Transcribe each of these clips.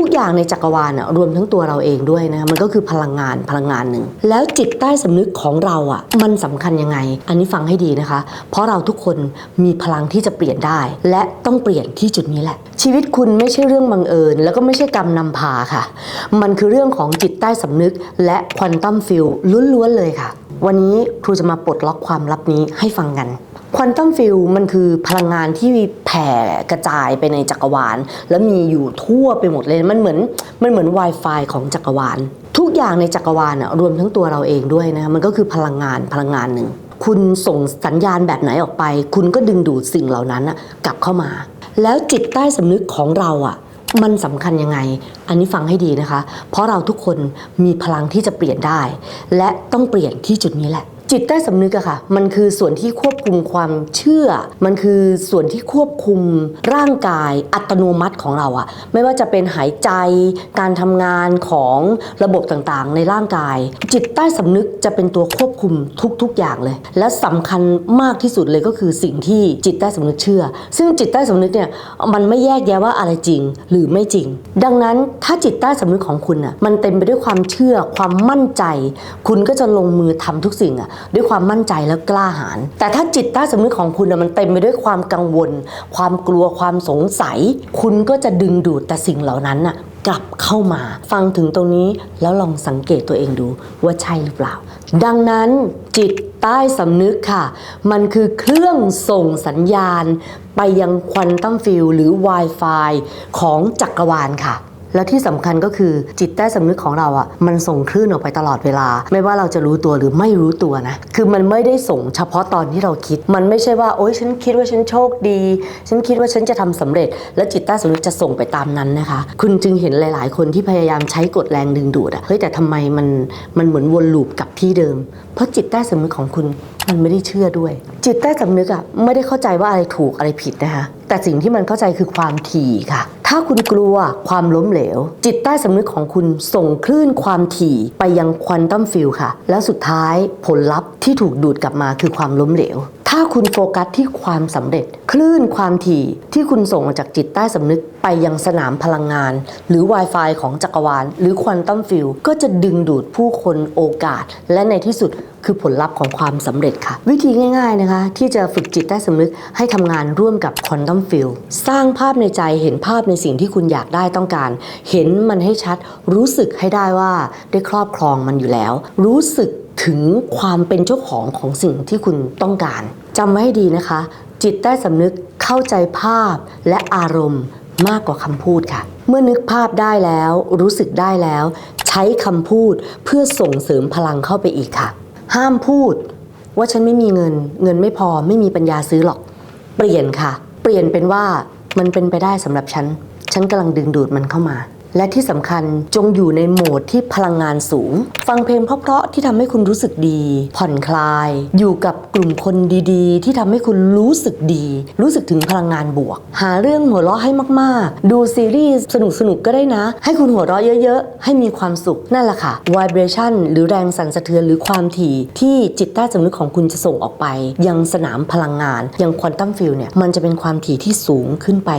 ทุกอย่างในจักรวาลอะรวมทั้งตัวเราเองด้วยนะมันก็คือพลังงานพลังงานหนึ่ง แล้วจิตใต้สำนึกของเราอะมันสำคัญยังไง อันนี้ฟังให้ดีนะคะ เพราะเราทุกคนมีพลังที่จะเปลี่ยนได้ และต้องเปลี่ยนที่จุดนี้แหละ ชีวิตคุณไม่ใช่เรื่องบังเอิญ แล้วก็ไม่ใช่กรรมนำพาค่ะ มันคือเรื่องของจิตใต้สำนึก และควอนตัมฟิลล้วนๆเลยค่ะ วันนี้ครูจะมาปลดล็อกความลับนี้ให้ฟังกัน ควอนตัมฟิลมันคือพลังงานที่แผ่กระจายไปในจักรวาล แล้วมีอยู่ทั่วไปหมดเลย มันเหมือนมันเหมือน Wi-Fi ของจักรวาล ทุกอย่างในจักรวาลอะรวมทั้งตัวเราเองด้วยนะ มันก็คือพลังงานพลังงานหนึ่ง คุณส่งสัญญาณแบบไหนออกไป คุณก็ดึงดูดสิ่งเหล่านั้นกลับเข้ามา แล้วจิตใต้สำนึกของเราอะมันสำคัญยังไง อันนี้ฟังให้ดีนะคะ เพราะเราทุกคนมีพลังที่จะเปลี่ยนได้ และต้องเปลี่ยนที่จุดนี้แหละ จิตใต้สำนึกอะค่ะ มันคือส่วนที่ควบคุมความเชื่อ มันคือส่วนที่ควบคุมร่างกายอัตโนมัติของเราอะไม่ว่าจะเป็นหายใจ การทำงานของระบบต่างๆ ในร่างกาย จิตใต้สำนึกจะเป็นตัวควบคุมทุก ๆ อย่างเลย และสำคัญมากที่สุดเลยก็คือสิ่งที่จิตใต้สำนึกเชื่อ ซึ่งจิตใต้สำนึกเนี่ยมันไม่แยกแยะว่าอะไรจริงหรือไม่จริง ดังนั้นถ้าจิตใต้สำนึกของคุณอะมันเต็มไปด้วยความเชื่อความมั่นใจ คุณก็จะลงมือทำทุกสิ่งอะด้วยความมั่นใจและกล้าหาญแต่ถ้าจิตใต้สำนึกของคุณอะมันเต็มไปด้วยความกังวล ความกลัวความสงสัย คุณก็จะดึงดูดแต่สิ่งเหล่านั้นน่ะกลับเข้ามา ฟังถึงตรงนี้แล้วลองสังเกตตัวเองดูว่าใช่หรือเปล่า ดังนั้นจิตใต้สำนึกค่ะ มันคือเครื่องส่งสัญญาณ ไปยังควอนตัมฟิลหรือ Wi-Fi ของจักรวาลค่ะ แล้วที่สำคัญก็คือจิตใต้สำนึกของเราอะ่ะมันส่งคลื่นออกไปตลอดเวลา ไม่ว่าเราจะรู้ตัวหรือไม่รู้ตัวนะ คือมันไม่ได้ส่งเฉพาะตอนที่เราคิด มันไม่ใช่ว่าโอ๊ยฉันคิดว่าฉันโชคดี ฉันคิดว่าฉันจะทำสำเร็จ แล้วจิตใต้สำนึกจะส่งไปตามนั้นนะคะ คุณจึงเห็นหลาย ๆ คนที่พยายามใช้กฎแรงดึงดูดอะเฮ้ยแต่ทำไมมันมันเหมือนวนลูปกับที่เดิม เพราะจิตใต้สำนึกของคุณมันไม่ได้เชื่อด้วย จิตใต้สำนึกอะไม่ได้เข้าใจว่าอะไรถูกอะไรผิดนะคะแต่สิ่งที่มันเข้าใจคือความถี่ค่ะ ถ้าคุณกลัวความล้มเหลว จิตใต้สำนึกของคุณส่งคลื่นความถี่ไปยังควอนตัมฟิลค่ะ แล้วสุดท้ายผลลัพธ์ที่ถูกดูดกลับมาคือความล้มเหลวถ้าคุณโฟกัสที่ความสำเร็จ คลื่นความถี่ที่คุณส่งออกจากจิตใต้สำนึกไปยังสนามพลังงาน หรือ Wi-Fi ของจักรวาล หรือควอนตัมฟิลก็จะดึงดูดผู้คนโอกาส และในที่สุดคือผลลัพธ์ของความสำเร็จค่ะ วิธีง่ายๆนะคะ ที่จะฝึกจิตใต้สำนึกให้ทำงานร่วมกับควอนตัมฟิลสร้างภาพในใจเห็นภาพในสิ่งที่คุณอยากได้ต้องการ เห็นมันให้ชัด รู้สึกให้ได้ว่าได้ครอบครองมันอยู่แล้ว รู้สึกถึงความเป็นเจ้าของของสิ่งที่คุณต้องการจำไว้ให้ดีนะคะ จิตใต้สำนึกเข้าใจภาพและอารมณ์มากกว่าคำพูดค่ะ เมื่อนึกภาพได้แล้ว รู้สึกได้แล้ว ใช้คำพูดเพื่อส่งเสริมพลังเข้าไปอีกค่ะ ห้ามพูด ว่าฉันไม่มีเงิน เงินไม่พอไม่มีปัญญาซื้อหรอก เปลี่ยนค่ะ เปลี่ยนเป็นว่ามันเป็นไปได้สำหรับฉัน ฉันกำลังดึงดูดมันเข้ามา และที่สำคัญจงอยู่ในโหมดที่พลังงานสูง ฟังเพลงเพราะๆที่ทำให้คุณรู้สึกดี ผ่อนคลาย อยู่กับกลุ่มคนดีๆ ที่ทำให้คุณรู้สึกดี รู้สึกถึงพลังงานบวก หาเรื่องหัวเราะให้มากๆ ดูซีรีส์สนุกๆก็ได้นะ ให้คุณหัวเราะเยอะๆ ให้มีความสุขนั่นแหละค่ะ vibration หรือแรงสั่นสะเทือนหรือความถี่ที่จิตใต้สำนึกของคุณจะส่งออกไป ยังสนามพลังงานยังควอนตัมฟิลเนี่ยมันจะเป็นความถี่ที่สูงขึ้นไป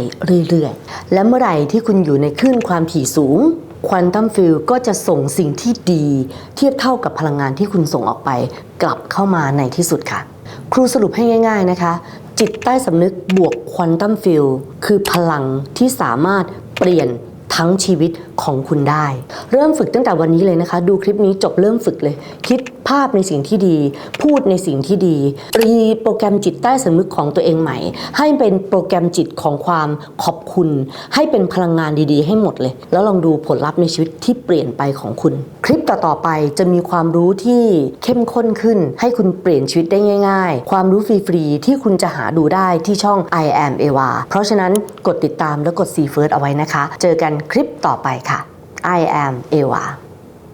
เรื่อยๆ และเมื่อไหร่ที่คุณอยู่ในคลื่นความถี่สูงควอนตัมฟิลก็จะส่งสิ่งที่ดี เทียบเท่ากับพลังงานที่คุณส่งออกไป กลับเข้ามาในที่สุดค่ะ ครูสรุปให้ง่าย ๆนะคะ จิตใต้สำนึกบวกควอนตัมฟิลคือพลังที่สามารถเปลี่ยนทั้งชีวิต ของคุณได้ เริ่มฝึกตั้งแต่วันนี้เลยนะคะ ดูคลิปนี้จบเริ่มฝึกเลย คิดภาพในสิ่งที่ดี พูดในสิ่งที่ดีรีโปรแกรมจิตใต้สำนึกของตัวเองใหม่ ให้เป็นโปรแกรมจิตของความขอบคุณ ให้เป็นพลังงานดีๆ ให้หมดเลย แล้วลองดูผลลัพธ์ในชีวิตที่เปลี่ยนไปของคุณ คลิปต่อๆไปจะมีความรู้ที่เข้มข้นขึ้น ให้คุณเปลี่ยนชีวิตได้ง่าย ๆ ความรู้ฟรีๆที่คุณจะหาดูได้ที่ช่อง I am Eva เพราะฉะนั้นกดติดตามและกด See First เอาไว้นะคะ เจอกันคลิปต่อไปค่ะ I am you are